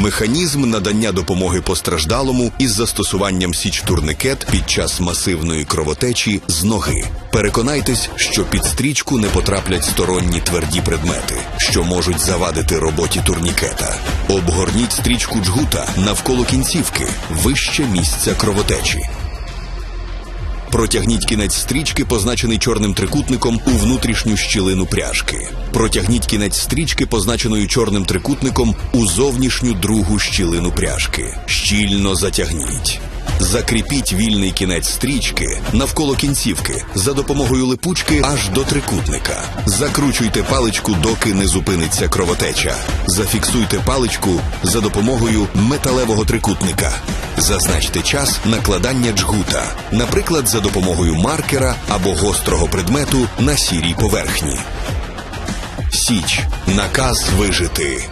Механізм надання допомоги постраждалому із застосуванням січ-турникет під час масивної кровотечі з ноги. Переконайтесь, що під стрічку не потраплять сторонні тверді предмети, що можуть завадити роботі турнікета. Обгорніть стрічку джгута навколо кінцівки, вище місця кровотечі. Протягніть кінець стрічки, позначений чорним трикутником, у внутрішню щілину пряжки. Протягніть кінець стрічки, позначеною чорним трикутником, у зовнішню другу щілину пряжки. Щільно затягніть. Закріпіть вільний кінець стрічки навколо кінцівки за допомогою липучки аж до трикутника. Закручуйте паличку, доки не зупиниться кровотеча. Зафіксуйте паличку за допомогою металевого трикутника. Зазначте час накладання джгута, наприклад, за допомогою маркера або гострого предмету на сірій поверхні. Січ наказ вижити.